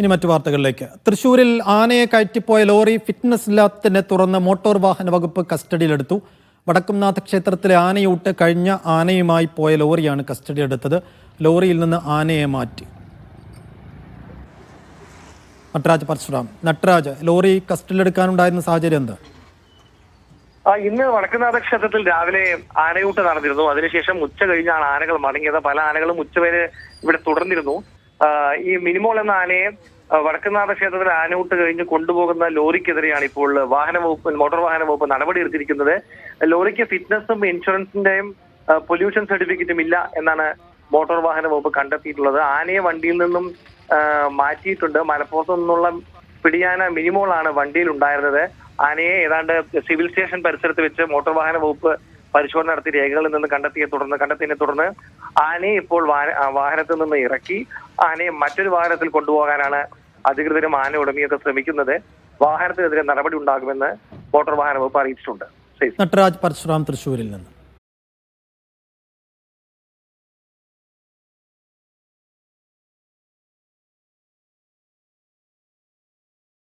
ഇനി മറ്റു വാർത്തകളിലേക്ക്. തൃശൂരിൽ ആനയെ കയറ്റിപ്പോയ ലോറി ഫിറ്റ്നസ് ഇല്ലാത്തതിനെ തുറന്ന് മോട്ടോർ വാഹന വകുപ്പ് കസ്റ്റഡിയിലെടുത്തു. വടക്കുംനാഥ ക്ഷേത്രത്തിലെ ആനയൂട്ട് കഴിഞ്ഞ ആനയുമായി പോയ ലോറിയാണ് കസ്റ്റഡി എടുത്തത് ലോറിയിൽ നിന്ന് ആനയെ മാറ്റി. നട്രാജ് പരശുറാം നട്രാജ് ലോറി കസ്റ്റഡിയിലെടുക്കാനുണ്ടായിരുന്ന സാഹചര്യം എന്താ? ആ, ഇന്ന് വടക്കുനാഥ ക്ഷേത്രത്തിൽ രാവിലെ ആനയൂട്ട് നടന്നിരുന്നു. അതിനുശേഷം ഉച്ച കഴിഞ്ഞാണ് ആനകൾ മടങ്ങിയത്. പല ആനകളും ഉച്ചവരെ ഇവിടെ തുടർന്നിരുന്നു. ഈ മിനിമോൾ എന്ന ആനയെ വടക്കുന്നാഥ ക്ഷേത്രത്തിൽ ആനയൂട്ട് കഴിഞ്ഞ് കൊണ്ടുപോകുന്ന ലോറിക്കെതിരെയാണ് ഇപ്പോൾ വാഹന വകുപ്പ് മോട്ടോർ വാഹന വകുപ്പ് നടപടി എടുത്തിരിക്കുന്നത്. ലോറിക്ക് ഫിറ്റ്നസും ഇൻഷുറൻസിന്റെയും പൊല്യൂഷൻ സർട്ടിഫിക്കറ്റും ഇല്ല എന്നാണ് മോട്ടോർ വാഹന വകുപ്പ് കണ്ടെത്തിയിട്ടുള്ളത്. ആനയെ വണ്ടിയിൽ നിന്നും മാറ്റിയിട്ടുണ്ട്. മലപ്പുറത്തു നിന്നുള്ള പിടിയാന മിനിമോളാണ് വണ്ടിയിൽ ഉണ്ടായിരുന്നത് ആനയെ ഏതാണ്ട് സിവിൽ സ്റ്റേഷൻ പരിസരത്ത് വെച്ച് മോട്ടോർ വാഹന വകുപ്പ് പരിശോധന നടത്തി രേഖകളിൽ നിന്ന് കണ്ടെത്തിയെ തുടർന്ന് കണ്ടെത്തിയതിനെ തുടർന്ന് ആനയെ ഇപ്പോൾ വാഹനത്തിൽ നിന്ന് ഇറക്കി ആനയെ മറ്റൊരു വാഹനത്തിൽ കൊണ്ടുപോകാനാണ് അധികൃതരും ആന ഉടമയൊക്കെ ശ്രമിക്കുന്നത്. വാഹനത്തിനെതിരെ നടപടി ഉണ്ടാകുമെന്ന് മോട്ടോർ വാഹന വകുപ്പ് അറിയിച്ചിട്ടുണ്ട്. നട്ടരാജ് പരശുറാം തൃശൂരിൽ നിന്ന്.